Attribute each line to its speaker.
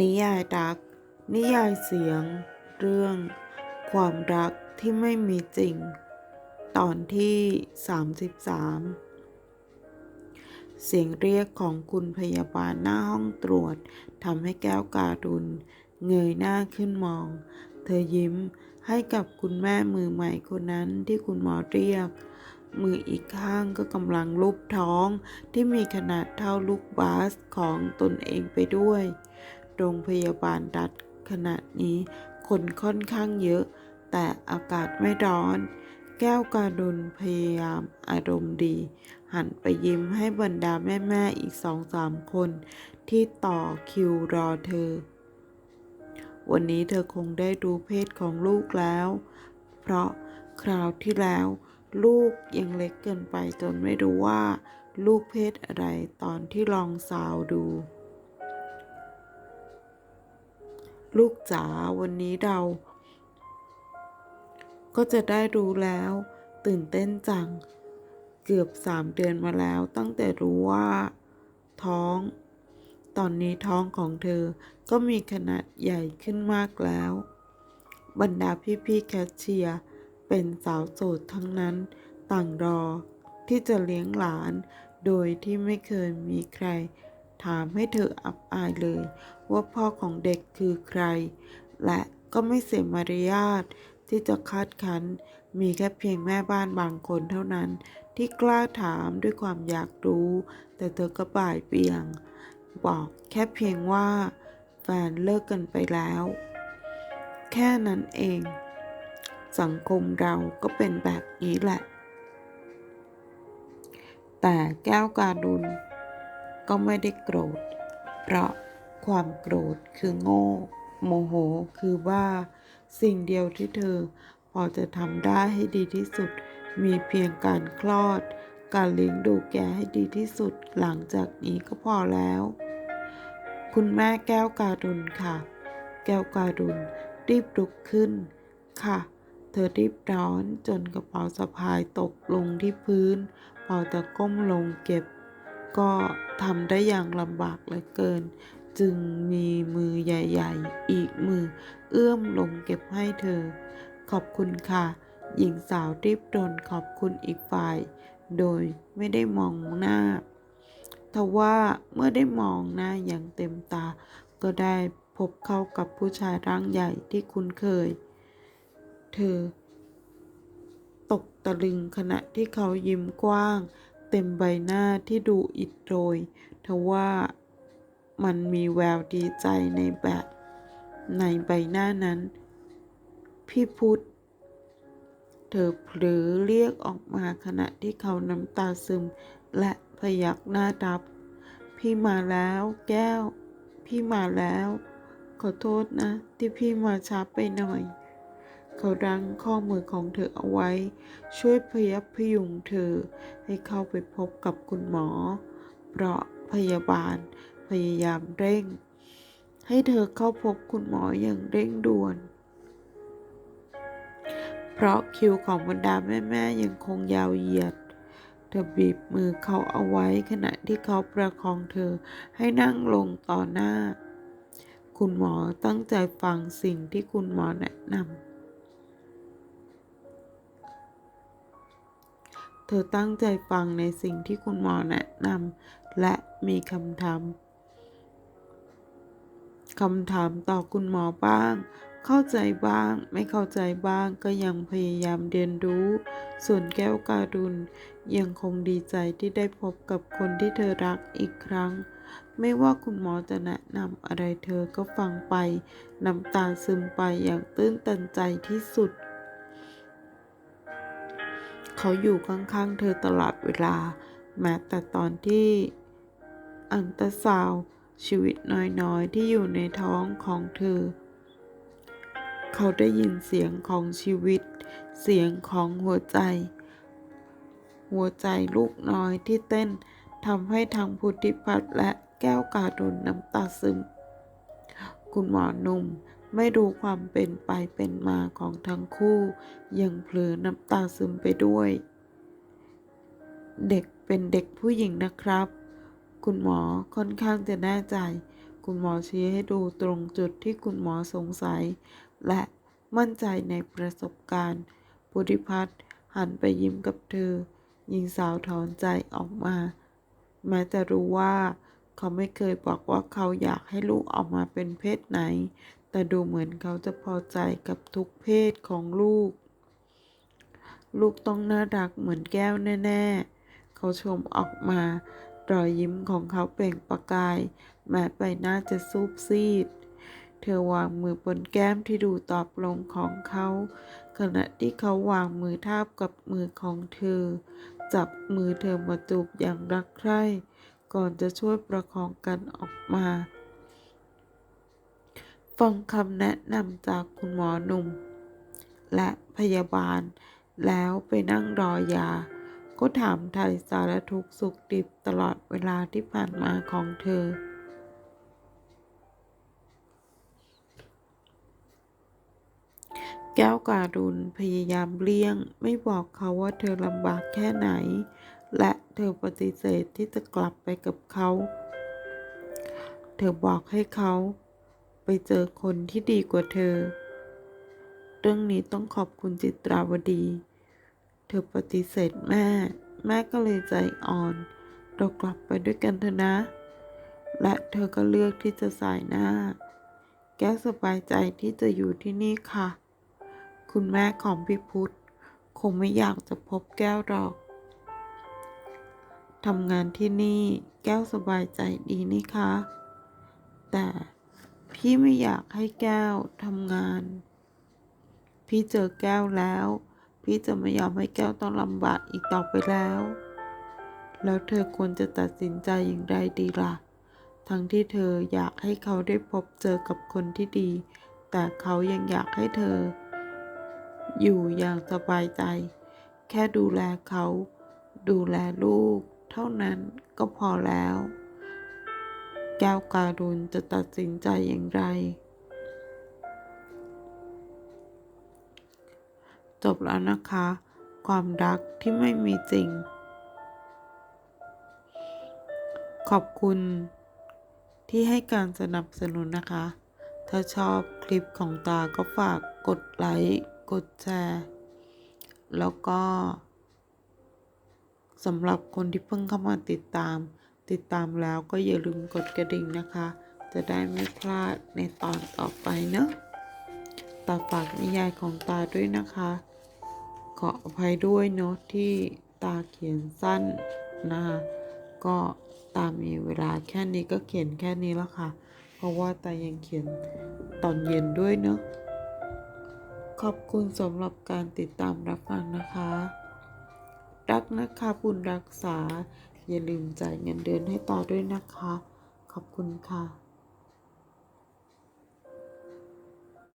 Speaker 1: นิยายรัก นิยายเสียง เรื่อง ความรักที่ไม่มีจริง ตอนที่ 33 เสียงเรียกของคุณพยาบาลหน้าห้องตรวจทำให้แก้วการุณ เงยหน้าขึ้นมอง เธอยิ้มให้กับคุณแม่มือใหม่คนนั้นที่คุณหมอเรียก มืออีกข้างก็กำลังลูบท้องที่มีขนาดเท่าลูกบาสของตนเองไปด้วย โรงพยาบาลรัฐขณะนี้คนค่อนข้างเยอะ แต่อากาศไม่ร้อน แก้วการุณพยายามอารมณ์ดี หันไปยิ้มให้บรรดาแม่ ๆ อีกสองสามคน ที่ต่อคิวรอเธอ วันนี้เธอคงได้รู้เพศของลูกแล้ว เพราะคราวที่แล้ว ลูกยังเล็กเกินไปจนไม่รู้ว่า ลูกเพศอะไรตอนที่ลองสาวดู ลูกจ๋าวันนี้เรา ก็จะได้รู้แล้ว ตื่นเต้นจัง เกือบสามเดือนมาแล้ว ตั้งแต่รู้ว่า ท้อง ตอนนี้ท้องของเธอก็มีขนาดใหญ่ขึ้นมากแล้ว บรรดาพี่ๆแคชเชียร์เป็นสาวโสดทั้งนั้นต่างรอที่จะเลี้ยงหลานโดยที่ไม่เคยมีใคร ถามให้เธออับอายเลย ว่าพ่อของเด็กคือใคร และก็ไม่เสียมารยาทที่จะคาดคั้น มีแค่เพียงแม่บ้านบางคนเท่านั้น ที่กล้าถามด้วยความอยากรู้ แต่เธอก็บ่ายเบี่ยง บอกแค่เพียงว่า แฟนเลิกกันไปแล้ว แค่นั้นเอง สังคมเราก็เป็นแบบนี้แหละ แต่แก้วการุณ ก็ไม่ได้โกรธ เพราะความโกรธคือโง่ โมโหคือบ้า สิ่งเดียวที่เธอ พอจะทำได้ให้ดีที่สุด มีเพียงการคลอด การเลี้ยงดูแกให้ดีที่สุด หลังจากนี้ก็พอแล้ว คุณแม่แก้วการุณค่ะ แก้วการุณรีบลุกขึ้น ค่ะ เธอรีบร้อนจนกระเป๋าสะพายตกลงที่พื้นพอจะก้มลงเก็บ ก็ทำได้อย่างลำบากเหลือเกิน จึงมีมือใหญ่ๆ อีกมือเอื้อมลงเก็บให้เธอ ขอบคุณค่ะ หญิงสาวรีบโดนขอบคุณอีกฝ่าย โดยไม่ได้มองหน้าทว่าเมื่อได้มองหน้าอย่างเต็มตา ก็ได้พบเข้ากับผู้ชายร่างใหญ่ที่คุ้นเคย เธอ ตกตะลึงขณะที่เขายิ้มกว้าง เต็มใบหน้าที่ดูอิดโรยทว่ามันมีแววดีใจในแบบในใบหน้านั้น พี่พุทธเธอเผลอเรียกออกมาขณะที่เขาน้ำตาซึมและพยักหน้ารับ พี่มาแล้วแก้ว พี่มาแล้ว ขอโทษนะ ที่พี่มาช้าไปหน่อย เขารั้งข้อมือของเธอเอาไว้ ช่วยพยับพยุงเธอให้เข้าไปพบกับคุณหมอ เพราะพยาบาลพยายามเร่ง ให้เธอเข้าพบคุณหมออย่างเร่งด่วน เพราะคิวของบรรดาแม่ๆยังคงยาวเหยียดเธอบีบมือเขาเอาไว้ขณะที่เขาประคองเธอให้นั่งลงต่อหน้า คุณหมอตั้งใจฟังสิ่งที่คุณหมอแนะนำ เธอตั้งใจฟังในสิ่งที่คุณหมอแนะนำและมีคำถามคำถามต่อคุณหมอบ้าง เข้าใจบ้าง ไม่เข้าใจบ้างก็ยังพยายามเรียนรู้ ส่วนแก้วการุณยังคงดีใจที่ได้พบกับคนที่เธอรักอีกครั้ง ไม่ว่าคุณหมอจะแนะนำอะไรเธอก็ฟังไป น้ำตาซึมไปอย่างตื้นตันใจที่สุด เขาอยู่ข้างๆเธอตลอดเวลา แม้แต่ตอนที่อันตราซาวชีวิตน้อยๆ ที่อยู่ในท้องของเธอ เขาได้ยินเสียงของชีวิต เสียงของหัวใจ หัวใจลูกน้อยที่เต้นทำให้ทางพุทธิพัฒน์และแก้วการุณน้ำตาซึม คุณหมอหนุ่ม ไม่รู้ความเป็นไปเป็นมาของทั้งคู่ ยังเผลอน้ำตาซึมไปด้วย เด็กเป็นเด็กผู้หญิงนะครับ คุณหมอค่อนข้างจะแน่ใจ คุณหมอชี้ให้ดูตรงจุดที่คุณหมอสงสัย และมั่นใจในประสบการณ์พุทธิพัฒน์หันไปยิ้มกับเธอ หญิงสาวถอนใจออกมา แม้จะรู้ว่าเขาไม่เคยบอกว่าเขาอยากให้ลูกออกมาเป็นเพศไหน แต่ดูเหมือนเขาจะพอใจกับทุกเพศของลูก ลูกต้องน่ารักเหมือนแก้วแน่ ๆ เขาชมออกมารอยยิ้มของเขาเปล่งประกาย แม้ใบหน้าจะซูบซีด เธอวางมือบนแก้มที่ดูตอบลงของเขา ขณะที่เขาวางมือทาบกับมือของเธอ จับมือเธอมาจูบอย่างรักใคร่ ก่อนจะช่วยประคองกันออกมา ฟังคำแนะนำจากคุณหมอหนุ่ม และพยาบาล แล้วไปนั่งรอยา ก็ถามไทยสารทุกสุขดิบตลอดเวลาที่ผ่านมาของเธอ แก้วการุณพยายามเลี่ยง ไม่บอกเขาว่าเธอลำบากแค่ไหน และเธอปฏิเสธที่จะกลับไปกับเขา เธอบอกให้เขา ไปเจอคนที่ดีกว่าเธอ เรื่องนี้ต้องขอบคุณจิตราวดี เธอปฏิเสธแม่ แม่ก็เลยใจอ่อน เรากลับไปด้วยกันเถอะนะ และเธอก็เลือกที่จะสายหน้า แก้วสบายใจที่จะอยู่ที่นี่ค่ะ คุณแม่ของพี่พุธคงไม่อยากจะพบแก้วหรอกทำงานที่นี่แก้วสบายใจดีนี่คะ แต่ พี่ไม่อยากให้แก้วทำงาน พี่เจอแก้วแล้ว พี่จะไม่ยอมให้แก้วต้องลำบากอีกต่อไปแล้ว แล้วเธอควรจะตัดสินใจอย่างไรดีล่ะ ทั้งที่เธออยากให้เขาได้พบเจอกับคนที่ดี แต่เขายังอยากให้เธอ อยู่อย่างสบายใจ แค่ดูแลเขา ดูแลลูก เท่านั้นก็พอแล้ว ก้วการุณจะตัดสินใจอย่างไร จบแล้วนะคะ ความรักที่ไม่มีจริง ขอบคุณที่ให้การสนับสนุนนะคะ ถ้าชอบคลิปของตาก็ฝากกดไลค์กดแชร์แล้วก็สำหรับคนที่เพิ่งเข้ามาติดตาม ติดตามแล้วก็อย่าลืมกดกระดิ่งนะคะ จะได้ไม่พลาดในตอนต่อไปเนอะตาฝากนิยายของตาด้วยนะคะ ขออภัยด้วยเนาะที่ตาเขียนสั้นนะคะก็ตามีเวลาแค่นี้ก็เขียนแค่นี้แล้วค่ะ เพราะว่าตายังเขียนตอนเย็นด้วยเนาะขอบคุณสำหรับการติดตามรับฟังนะคะ รักนะคะบุญรักษา อย่าลืมจ่ายเงินเดือนให้ตาด้วยนะคะ ขอบคุณค่ะ